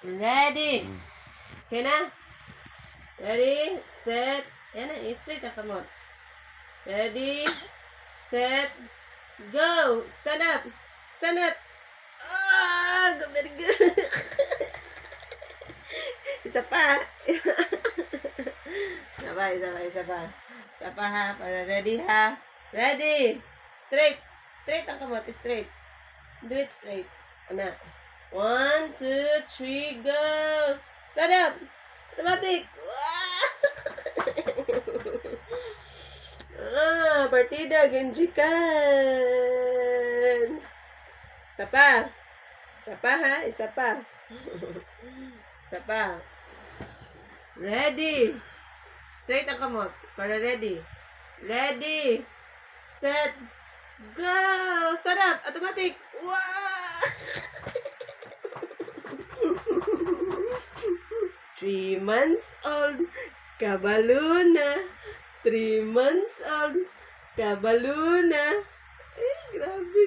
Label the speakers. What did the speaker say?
Speaker 1: Ready. Okay na? Ready, set. Yan na, straight ang kamot. Ready, set, go. Stand up. Stand up. Ah, very good. isa pa. isa pa, isa pa, isa pa. Isa pa ha, para ready ha. Ready. Straight. Straight ang kamot, straight. Do it straight. Ano? One, two, three, go! Stand up! Automatic! Ah, partida, Genjikan! Isa pa. Isa pa ha, isa pa. isa pa. Ready! Straight ang kamot. Para ready. Ready! Set! Go! Stand up! Automatic! Wow! Three months old, kabaluna. Three months old, kabaluna. Eh, grabe